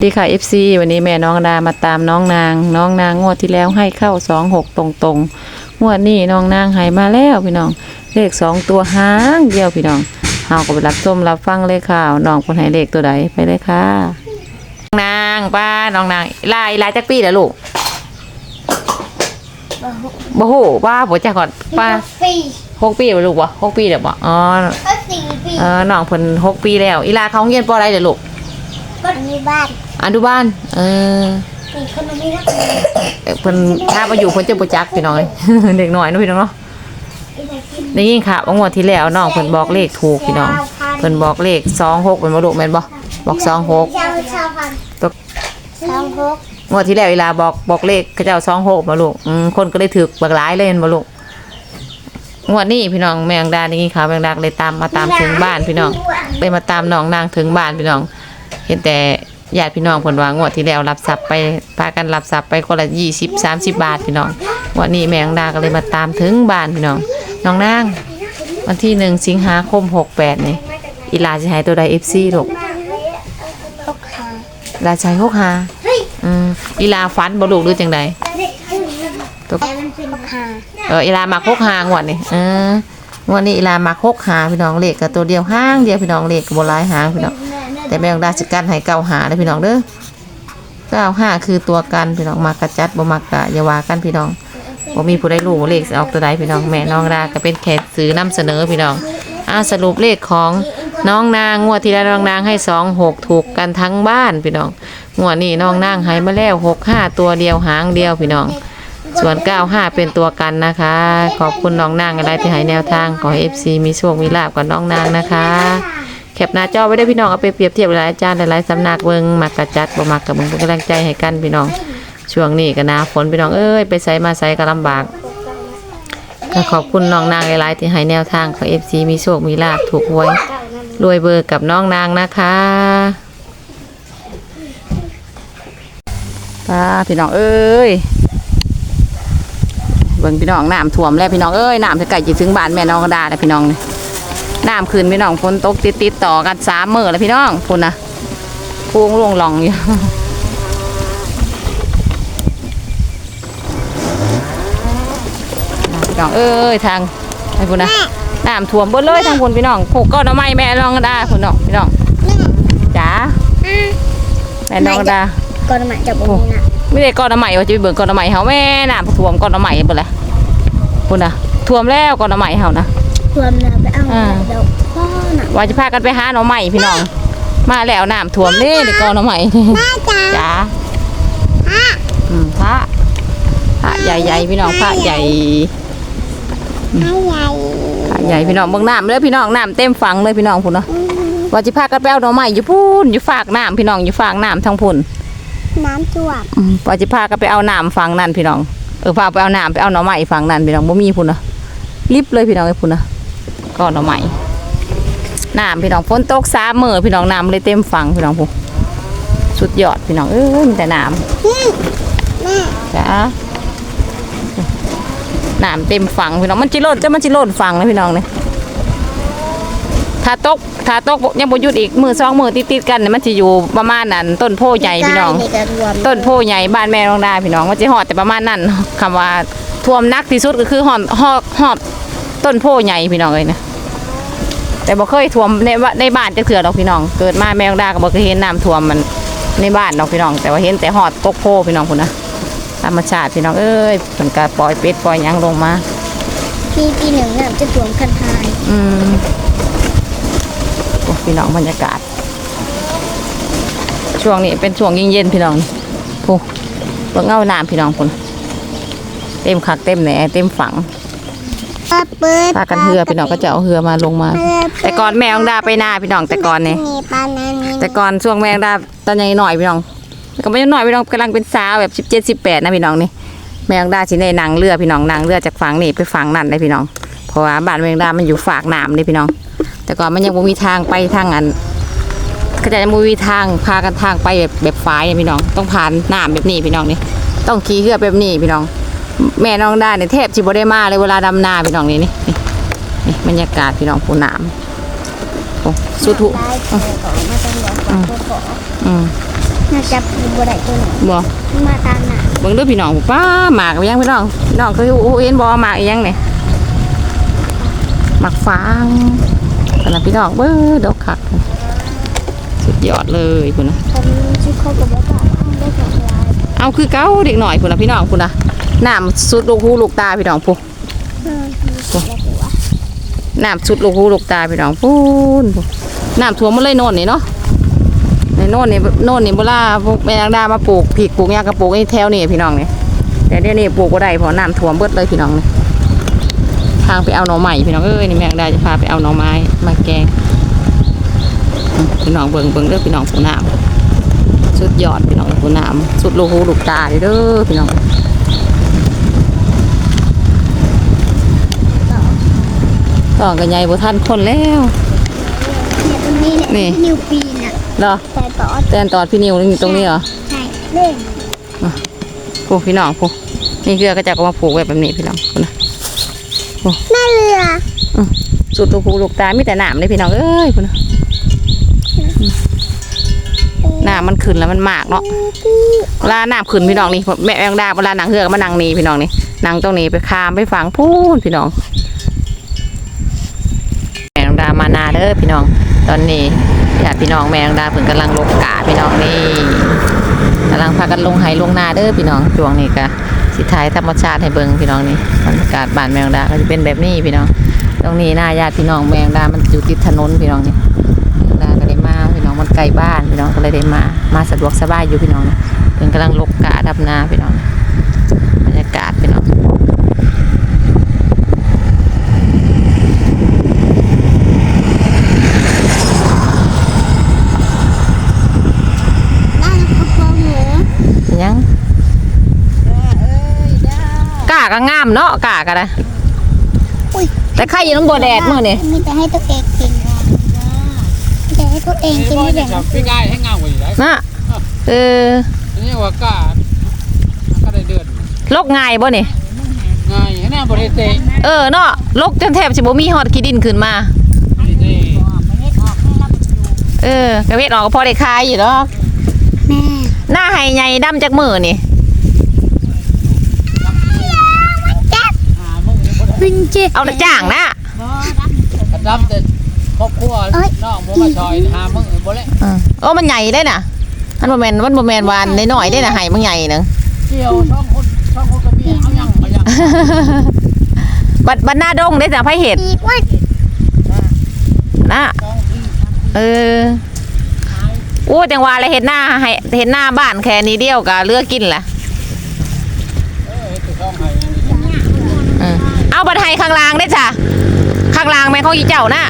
สวัสดีค่ะ FC วันนี้แม่น้องดามาตามน้องนาง น้องนางงวดที่แล้วให้เข้าสองหกตรงๆงวดนี้น้องนางใหายมาแล้วพี่น้อง เลขสองตัวห้างเดียวพี่น้องเฮาก็ไปรับชมรับฟังเลยค่ะน้องคนให้เลขตัวใดไปเลยค่ะน้องนางป้าน้องนางลายลายจักปีเหรอลูกบ่ฮู้ป้าบ่จักก่อนป้าปีหกปีเหรอลูกบ่หกปีเด้อบ่อ๋อก็สี่ปีเออน้องเพิ่นหกปีแล้ว อีลาเขาเรียนปออะไรเด้อลูกก็มีบ้าน อนุบาลเออมีคนมีนักเอ่อเพิ่นถ้ามาอยู่เพิ่นจะบ่จักพี่น้องเอ้ย เด็กน้อยเนาะพี่น้องเนาะเรียนได้ยินค่ะว่างวดที่แล้วน้องเพิ่นบอกเลขถูกพี่น้องเพิ่นบอกเลข26เป็นบ่ลูกแม่นบ่บอกเจ้า26เจ้าพันตกสองหกงวดที่แล้วเวลาบอกบอกเลขเขาเจ้า26บ่ลูกอืมคนก็เลยถูกบักหลายเลยแม่นบ่ลูกงวดนี้พี่น้องแมงดาได้ยินข่าวแมงดาก็เลยตามมาตามถึงบ้านพี่น้องเลยมาตามน้องนางถึงบ้านพี่น้อง เห็นแต่ ญาติพี่น้องเพิ่นว่างวดที่แล้วรับทรัพย์ไปพากันรับทรัพย์ไปคนละ20 30บาทพี่น้องงวันนี้แมงดาก็เลยมาตามถึงบ้านพี่น้องน้องนางวันที่หนึ่งสิงหาคมหกแปดนี่อีหลาจะหายตัวใดเอฟซีลูกหกห้าลาชายหกหาเฮ้ยอืมอีหลาฟันบ่ลูกหรือจังใดแต่มันเป็นหกห้าเอออีหลามักหกหางวดนี่เอองวดนี้อีหลามักหกหาพี่น้องเลขกับตัวเดียวห้างเดียวพี่น้องเลขกับบ่หลายหางพี่น้อง แต่แม่องดาสิกันให้เก้าหาเด้พี่น้องเด้อเก้าห้าคือตัวกันพี่น้องมักกระจัดบ่มักกะยาวากันพี่น้องบ่มีผู้ใดรู้เลขออกตัวใดพี่น้องแม่น้องดาก็เป็นแค่สื่อนำเสนอพี่น้องอ่าสรุปเลขของน้องนางงวดที่แล้วน้องนางให้สองหกถูกกันทั้งบ้านพี่น้องงวดนี้น้องนางให้มาแล้วหกห้าตัวเดียวหางเดียวพี่น้อง ส่วน95เป็นตัวกันนะคะ ขอบคุณน้องนางอะไรที่ให้แนวทางขอให้ FC มีโชคมีลาบกับน้องนางนะคะ แคปหน้าจอไว้ได้พี่น้องเอาไปเปรียบเทียบหลายอาจารย์หลายๆสำนักเบิงมักกระจัดบ่มักกับมึงเป็นกำลังใจให้กันพี่น้อง ช่วงนี้ก็นาฝนพี่น้องเอ้ยไปใส่มาใส่ก็ลำบากก็ขอบคุณน้องนางหลายๆที่ให้แนวทางของ FC มีโชคมีลาบถูกหวยรวยเบอร์กับน้องนางนะคะป้าพี่น้องเอ้ยเบิ่งพี่น้องน้ำท่วมแล้วพี่น้องเอ้ยน้ำจะไก่จะถึงบ้านแม่น้องกระดาแล้วพี่น้องเนี่ย น้ำคืนพี่น้องฝนตกติดติดๆต่อกันสามมื้อแล้วพี่น้องพุ่นนะพุงลงหลองอยู่พี่น้องเอ้ยทางไอ้พุ่นนะน้ำท่วมเบิดเลยทางพุ่นพี่น้องผูกก้อนเอาไม้แม่น้องกระดาพุ่นน้องพี่น้องจ๋าแม่น้องกระดาก่อนมาจากบนนี้นะไม่ได้ก้อนน้ำใหม่ว่าจะไปเบิ่งก้อนน้ำใหม่เฮาแม่น้ำท่วมก้อนน้ำใหม่เบิ่งละพุ่นน่ะท่วมแล้วก้อนน้ำใหม่เฮานะ รวมแล้วไปเอาอ่าเดี๋ยวพ่อน่ะว่าจะพากันไปหาหน่อใหม่พี่น้อง มาแล้วน้ำท่วมนี่ในก้อนน้ำใหม่แม่จ๋าจ้าอืมพระพระใหญ่ๆพี่น้องพระใหญ่ให้ใหญ่พระใหญ่พี่น้องเบิ่งน้ำเลยพี่น้องน้ำเต็มฝังเลยพี่น้องพุ่นเนาะว่าจะพากันไปเอาหน่อใหม่อยู่พุ่นอยู่ฝากน้ำพี่น้องอยู่ฝากน้ำทั้งพุ่นน้ำท่วมอืมว่าจะพากันไปเอาน้ำฝั่งนั่นพี่น้องเออพาไปเอาน้ำไปเอาหน่อใหม่ฝั่งนั่นพี่น้องบ่มีพุ่นนะรีบเลยพี่น้องไอ้พุ่นนะ ก็หน่อใหม่น้ำพี่น้องฝนตกสามมื้อพี่น้องน้ำเลยเต็มฝั่งพี่น้องพุ่นสุดยอดพี่น้องเอ้ยมีแต่น้ำแม่จ้าน้ำเต็มฝั่งพี่น้องมันจิโลดจะมันจิโลดฝั่งนะพี่น้องเนี่ยถ้าตกถ้าตกยังบ่หยุดอีกมือสองมือติดๆกันเนี่ยมันจะอยู่ประมาณนั้น ต้นโพใหญ่พี่น้องใกล้ๆนี่ก็รวมต้นโพใหญ่บ้านแม่น้องดาพี่น้องมันจะหอดแต่ประมาณนั้นคำว่าท่วมหนักที่สุดก็คือหอดหอดหอดต้นโพใหญ่พี่น้องเลยนะ แต่บ่เคยท่วมในบ้านในบ้านจะเถื่อดอกพี่น้อง เกิดมาแม่น้องดาก็บ่เคยเห็นน้ำท่วมมันในบ้านดอกพี่น้อง แต่ว่าเห็นแต่หอดกกโพพี่น้องคุณนะธรรมชาติพี่น้องเอ้ยเพิ่นก็ปล่อยเป็ดปล่อยหยังลงมาปีปีหนึ่งน้ำจะท่วมคันทายอืมโอ้พี่น้องบรรยากาศ ช่วงนี้เป็นช่วงเย็นๆพี่น้องผู้เบิ่งเอาน้ำพี่น้องคุณเต็มคักเต็มแหนเต็มฝังเปิด พากันเหือพี่น้องก็จะเอาเหือมาลงมา แต่ก่อนแมวดาไปหน้าพี่น้องแต่ก่อนเนี่ยมีปลานานีแต่ก่อนช่วงแมวดาตอนยังหน่อยพี่น้องก็ไม่ใช่หน่อยพี่น้องกำลังเป็นสาวแบบสิบเจ็ดสิบแปดนะพี่น้องนี่แมวดาสิในนางเรือพี่น้องนางเรือจากฝั่งนี่ไปฝั่งนั่นเลยพี่น้องเพราะว่าบ้านแมงดามันอยู่ฝากน้ำนี่พี่น้อง แต่ก่อนมันยังบ่มีทางไปทางอันก็จะบ่มีทางพากันทางไปแบบแบบฝายเนี่ยพี่น้อง ต้องผ่านน้ำแบบนี้พี่น้องนี่ต้องขี่เรือแบบนี้พี่น้อง แม่น้องได้เนี่ยแทบสิบ่ได้มาเลยเวลาดำนาพี่น้องนี่นี่นี่นี่บรรยากาศพี่น้องปูน้ำโอ้สุดทุได้เจอก่อนมาต้องรอขอตัวขออืมน่าจะปูบ่ได้ตัวหนึ่งบ่มาตามหนาเบิ่งเด้อพี่น้องป้าหมากอีหยังพี่น้องพี่น้องเคยเห็นบ่หมากอีหยังนี่หมากฟางกันนะพี่น้องเบ้อดอกคักสุดยอดเลยพุ่นนะตอนนี้ชื่อเขากับว่าบอกได้ของลายเอาคือเก้าเด็กหน่อยพุ่นนะพี่น้องพุ่นนะ น้ำสุดลูกหูลูกตาพี่น้องพุ่นเออมีตัวหัวน้ำสุดลูกหูลูกตาพี่น้องพุ่นพุ่นน้ำท่วมหมันเลยโน่นนี่เนาะในโน่นนี่โน่นนี่เวลาพวกแม่นางดามาปลูกผิกปลูกหญ้ากระปลูกไอ้แถวนี่พี่น้องนี่แต่เดี๋ยวนี้ปลูกก็ได้เพราะน้ำท่วมเบิดเลยพี่น้องนี่ทางไปเอาหน่อไม้พี่น้องเอ้ยนี่แม่นางดาจะพาไปเอาหน่อไม้มาแกงพี่น้องเบิ่งเบิ่งเด้อพี่น้องผู้น้ำสุดยอดพี่น้องผู้น้ำสุดลูกหูลูกตาเด้อพี่น้อง ต้องกันใหญ่บ่ทันคนแล้วเนี่ยตรงนี้เนี่ยนี่นิวปีนอะเหรอแต่ต่อแตนตอดพี่นิวนี่อยู่ตรงนี้เหรอใช่เล่นผูกพี่น้องผูกนี่เกลือก็จะเอามาผูกไว้แบบนี้พี่น้องพุ่นนะแม่เรือสุดลูกหูลูกตามีแต่หนามเลยพี่น้องเอ้ยพุ่นนะหนามมันขึ้นแล้วมันมากเนาะเวลาหนามขึ้นพี่น้องนี่แม่แมงดาเวลานางเหือกมานั่งนี่พี่น้องนี่นั่งตรงนี้ไปคามไปฝังพูนพี่น้องแมง ดามานาเด้อพี่น้อง ตอนนี้ญาติพี่น้องแมงดาเพิ่งกำลังลงกาพี่น้องนี่กำลังพากันลงไหลงนาเด้อพี่น้องช่วงนี้ก็สิท้ายธรรมชาติให้เบิ่งพี่น้องนี่บรรยากาศบ้านแมงดาก็จะเป็นแบบนี้พี่น้อง ตรงนี้หน้าญาติพี่น้องแมงดา มันอยู่ติดถนนพี่น้องนี่แมงดาก็ได้มาพี่น้องมันไกลบ้านพี่น้องก็เลยได้มามาสะดวกสบายอยู่พี่น้องเพิ่นกำลังลกกาดับนาพี่น้องบรรยากาศพี่น้อง ได้แล้วก็พอหมู เป็นหยัง กาก็งามเนาะกาก็ได้อุ้ยแต่ใครอยู่น้ำบ่แดดมื้อนี่มีแต่ให้ตัวเองกินมีแต่ให้ตัวเองกินไม่แบ่งพี่กายให้งามกว่าอยู่แล้วนะเอออันนี้ว่ากล้าก็ได้เดือนลกง่ายบ่นี่ง่ายแน่บริเตงเออเนาะลกจนแทบสิบ่มีฮอดขี้ดินขึ้นมานี่เออกระเวทออกก็พอได้คายอยู่ดอกแม่หน้าให้ใหญ่ดำจากมือนี่ วินเจเอาแต่จ้างนะกระดับแต่ครอบครัวน้องบ่มาซอยหามึงบ่เลยเออโอ้มันใหญ่ได้น่ะมันบ่แม่นมันบ่แม่นวานน้อยๆได้น่ะให้มันใหญ่หนึงเกี่ยวช่องคนช่องคนกับเมียเอายังเอายังบัดบัดหน้าดงได้จ้ะไผเห็ดอีกว่านะช่องที่เออโอ้จังว่าแล้วเห็ดหน้าให้เห็ดหน้าบ้านแค่นี้เดียวก็เหลือกินล่ะ เออตัวช่องให้ เออ เอาบัดไห้ข้างล่างได้จ้ะข้างล่างแม่นของอีเจ้าน่ะ